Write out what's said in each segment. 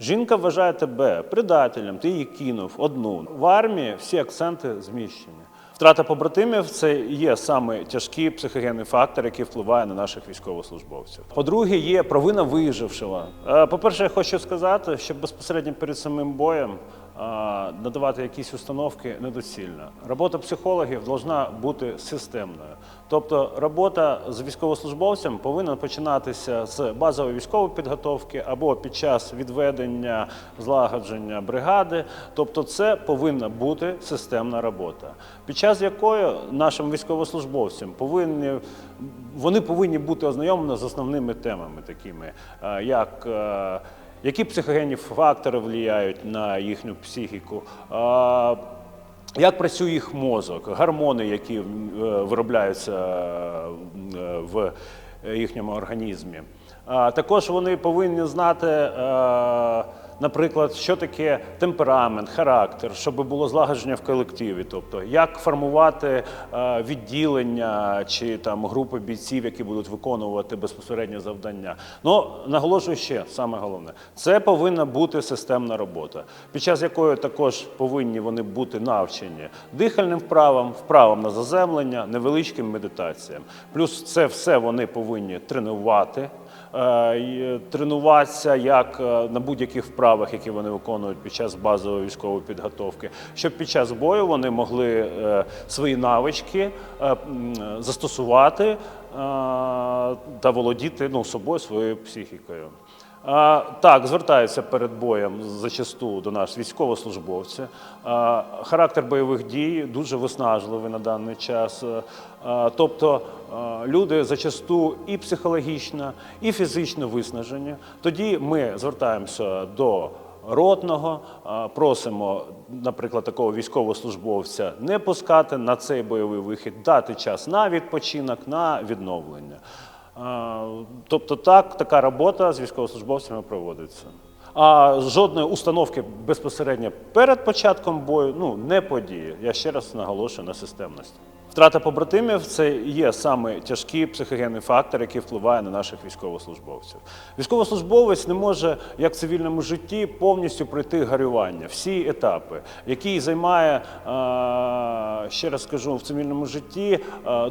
Жінка вважає тебе предателем, ти її кинув одну. В армії всі акценти зміщені. Втрата побратимів це є саме тяжкий психогенний фактор, який впливає на наших військовослужбовців. По-друге, є провина вижившого. Е, По-перше, я хочу сказати, що безпосередньо перед самим боєм надавати якісь установки недоцільно. Робота психологів повинна бути системною. Тобто робота з військовослужбовцем повинна починатися з базової військової підготовки або під час відведення злагодження бригади. Тобто, це повинна бути системна робота, під час якої нашим військовослужбовцям повинні вони повинні бути ознайомлені з основними темами, такими як е, які психогенні фактори впливають на їхню психіку. як працює їх мозок, гормони, які е, виробляються е, в їхньому організмі. Також вони повинні знати, е, наприклад, що таке темперамент, характер, щоб було злагодження в колективі, тобто як формувати е, відділення чи там групи бійців, які будуть виконувати безпосередньо завдання. Ну наголошую ще саме головне, це повинна бути системна робота, під час якої також повинні вони бути навчені дихальним вправам, вправам на заземлення, невеличким медитаціям. Плюс це все вони повинні тренувати. Е, Тренуватися як е, на будь-яких вправах, які вони виконують під час базової військової підготовки, щоб під час бою вони могли е, свої навички застосувати та володіти ну, собою, своєю психікою. Так, звертаються перед боєм зачасту до нас військовослужбовці. Характер бойових дій дуже виснажливий на даний час. Тобто люди зачасту і психологічно, і фізично виснажені. Тоді ми звертаємося до ротного, просимо, наприклад, такого військовослужбовця не пускати на цей бойовий вихід, дати час на відпочинок, на відновлення. Тобто так, така робота з військовослужбовцями проводиться. А жодної установки безпосередньо перед початком бою ну, не подіє. Я ще раз наголошую на системності. Втрата побратимів це є саме тяжкий психогенний фактор, який впливає на наших військовослужбовців. Військовослужбовець не може, як в цивільному житті, повністю пройти горювання, всі етапи, який займає, ще раз скажу, в цивільному житті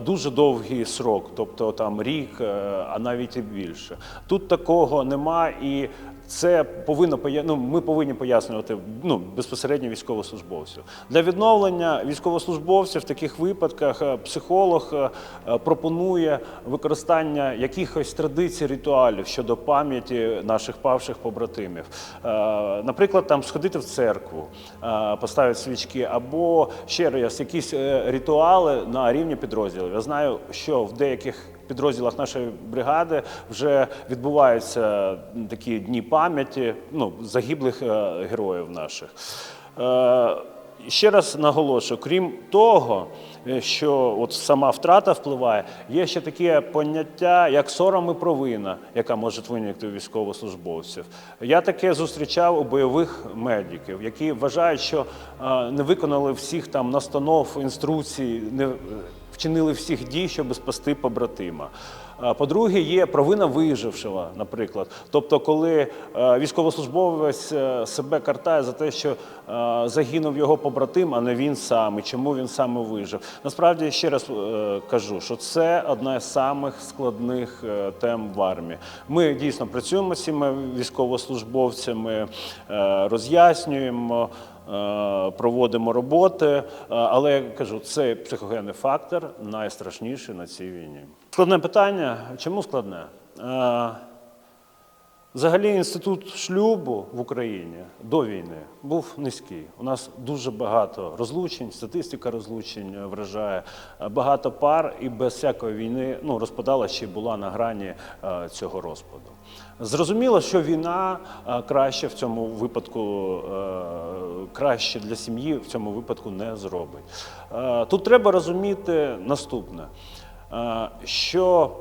дуже довгий срок, тобто там рік, е, а навіть і більше. Тут такого нема і це повинно ну, ми повинні пояснювати ну, безпосередньо військовослужбовців. Для відновлення військовослужбовців в таких випадках е, психолог е, е, пропонує використання якихось традицій, ритуалів щодо пам'яті наших павших побратимів. Наприклад, там сходити в церкву, поставити свічки, або ще раз якісь ритуали на рівні підрозділів. Я знаю, що в деяких підрозділах нашої бригади вже відбуваються такі дні пам'яті ну, загиблих е, героїв наших. Е, Ще раз наголошую, крім того, е, що от сама втрата впливає, є ще таке поняття, як сором і провина, яка може виникти у військовослужбовців. Я таке зустрічав у бойових медиків, які вважають, що не виконали всіх там настанов, інструкцій, не вчинили всіх дій, щоб спасти побратима. По-друге, є провина вижившого, наприклад. Тобто, коли е, військовослужбовець е, себе картає за те, що е, загинув його побратим, а не він сам, і чому він саме вижив. Насправді, ще раз кажу, що це одна з самих складних тем в армії. Ми дійсно працюємо з цими військовослужбовцями, роз'яснюємо. Е, проводимо роботи, е, але я кажу, це психогенний фактор найстрашніший на цій війні. Складне питання. Чому складне? Взагалі інститут шлюбу в Україні до війни був низький. У нас дуже багато розлучень, статистика розлучень вражає багато пар, і без всякої війни ну, розпадалася чи була на грані е, цього розпаду. Зрозуміло, що війна е, краще в цьому випадку, е, краще для сім'ї в цьому випадку не зробить. Тут треба розуміти наступне, що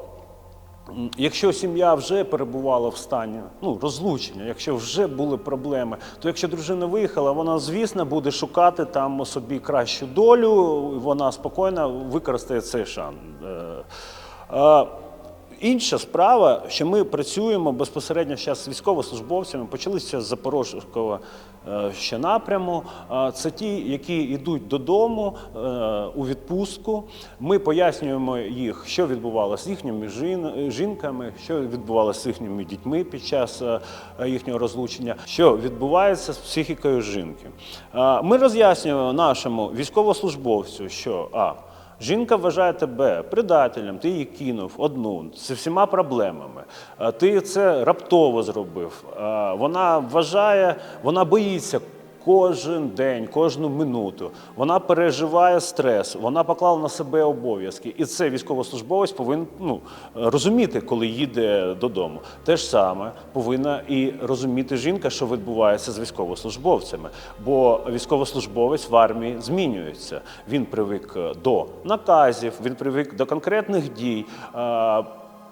Якщо сім'я вже перебувала в стані ну, розлучення, якщо вже були проблеми, то якщо дружина виїхала, вона, звісно, буде шукати там собі кращу долю, вона спокійно використає цей шанс. Інша справа, що ми працюємо безпосередньо зараз з військовослужбовцями, почалися з Запорожського е, ще напряму. Е, Це ті, які йдуть додому е, у відпустку. Ми пояснюємо їх, що відбувалося з їхніми жінками, що відбувалося з їхніми дітьми під час їхнього розлучення, що відбувається з психікою жінки. Ми роз'яснюємо нашому військовослужбовцю, що а. Жінка вважає тебе предателем, ти її кинув одну з всіма проблемами. Ти це раптово зробив. Вона вважає, вона боїться кожен день, кожну минуту. Вона переживає стрес, вона поклала на себе обов'язки. І це військовослужбовець повинен ну, розуміти, коли їде додому. Те ж саме повинна і розуміти жінка, що відбувається з військовослужбовцями. Бо військовослужбовець в армії змінюється. Він привик до наказів, він привик до конкретних дій.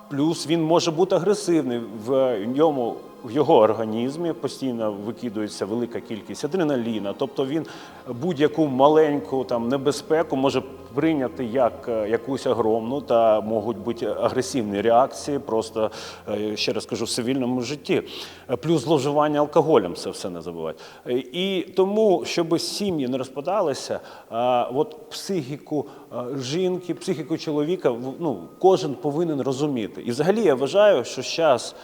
Плюс він може бути агресивний в ньому. В його організмі постійно викидується велика кількість адреналіна, тобто він будь-яку маленьку там небезпеку може прийняти як е, якусь огромну та можуть бути агресивні реакції, просто е, ще раз кажу, в цивільному житті. Е, Плюс зловживання алкоголем, це все не забувати. І тому, щоб сім'ї не розпадалися, от психіку жінки, психіку чоловіка, ну, кожен повинен розуміти. І взагалі я вважаю, що зараз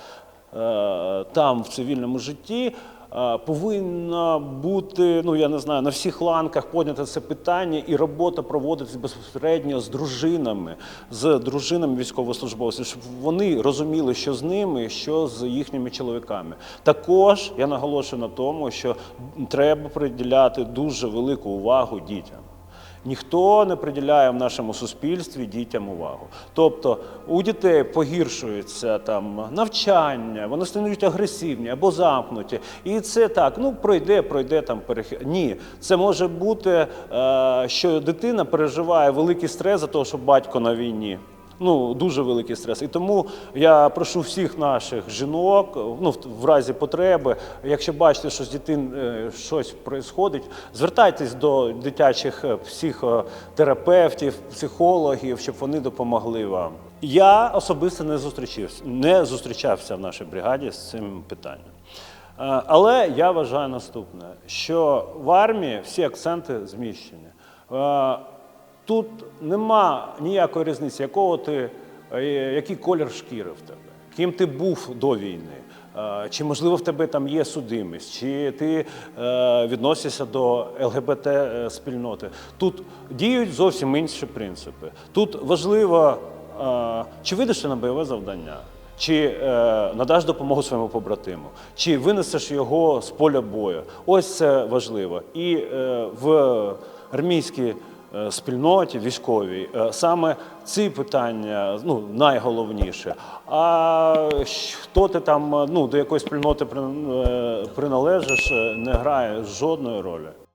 там, в цивільному житті, повинна бути, ну я не знаю, на всіх ланках подняти це питання, і робота проводиться безпосередньо з дружинами, з дружинами військовослужбовців, щоб вони розуміли, що з ними, що з їхніми чоловіками. Також я наголошую на тому, що треба приділяти дуже велику увагу дітям. Ніхто не приділяє в нашому суспільстві дітям увагу. Тобто у дітей погіршується там навчання, вони стають агресивні або замкнуті. І це так, ну пройде, пройде там перехід. Ні, це може бути, е, що дитина переживає великий стрес за те, що батько на війні. Ну, дуже великий стрес. І тому я прошу всіх наших жінок, ну, в- разі потреби, якщо бачите, що з дитин е, щось відбувається, звертайтесь до дитячих е, психотерапевтів, психологів, щоб вони допомогли вам. Я особисто не зустрічався, не зустрічався в нашій бригаді з цим питанням. Е, Але я вважаю наступне, що в армії всі акценти зміщені. Тут нема ніякої різниці, якого ти, е, який колір шкіри в тебе, ким ти був до війни, е, чи можливо в тебе там є судимість, чи ти е, відносишся до ЛГБТ спільноти. Тут діють зовсім інші принципи. Тут важливо, чи вийдеш на бойове завдання. Чи надаш допомогу своєму побратиму, чи винесеш його з поля бою. Ось це важливо. І в армійській спільноті військовій е, саме ці питання ну, найголовніше. А хто ти там е, ну, до якоїсь спільноти е, приналежиш, е, не грає жодної ролі.